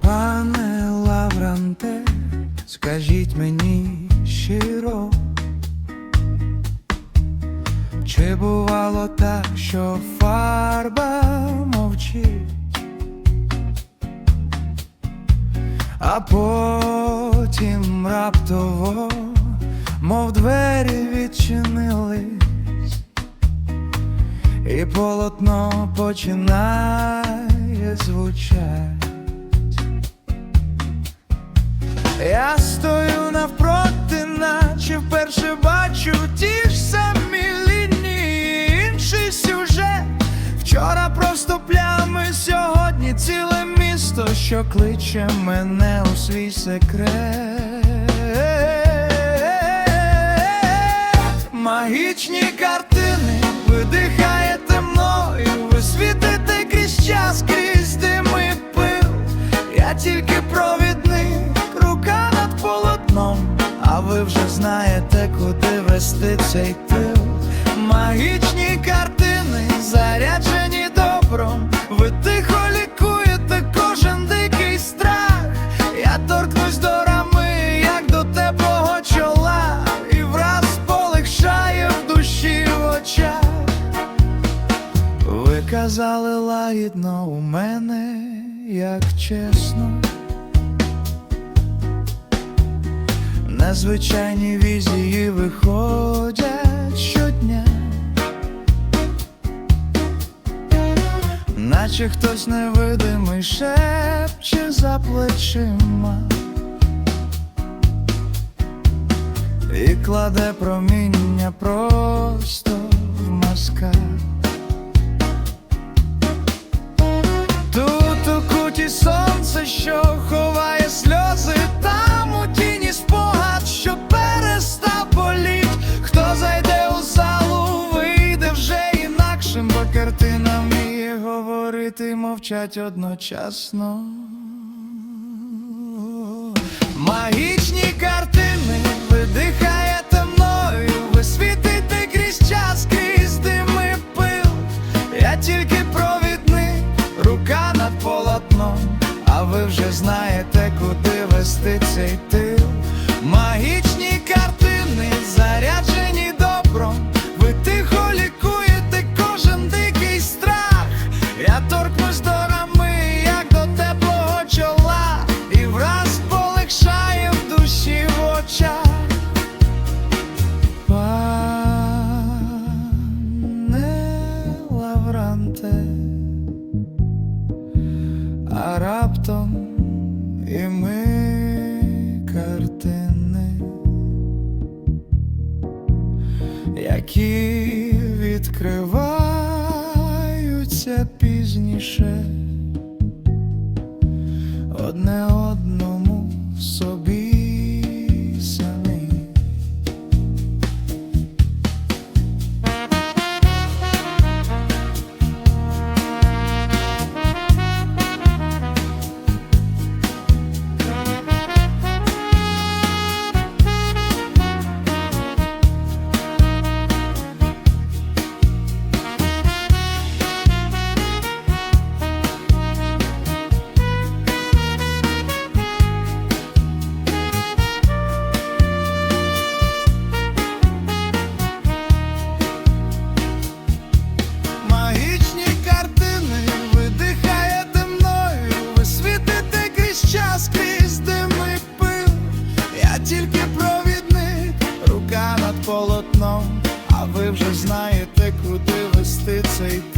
Пане Лавранте, скажіть мені щиро, чи бувало так, що фарба мовчить, а потім раптово мов двері відчинились, і полотно починає звучати. Я стою навпроти, наче вперше бачу ті ж самі лінії, інший сюжет. Вчора просто плями, сьогодні ціле місто, що кличе мене у свій секрет. Магічні картини, ви дихаєте мною, ви крізь час, крізь дими і пил. Я тільки провідник, рука над полотном, а ви вже знаєте, куди вести цей тил. Магічні картини, заряджені добром, Ви казали лагідно у мене, як чесно. Незвичайні візії виходять щодня, наче хтось невидимий шепче за плечима і кладе проміння просто в масках. Мовчать одночасно. Лавранте, а раптом і ми картини, які відкриваються пізніше. Одне знаєте, куди вести цей.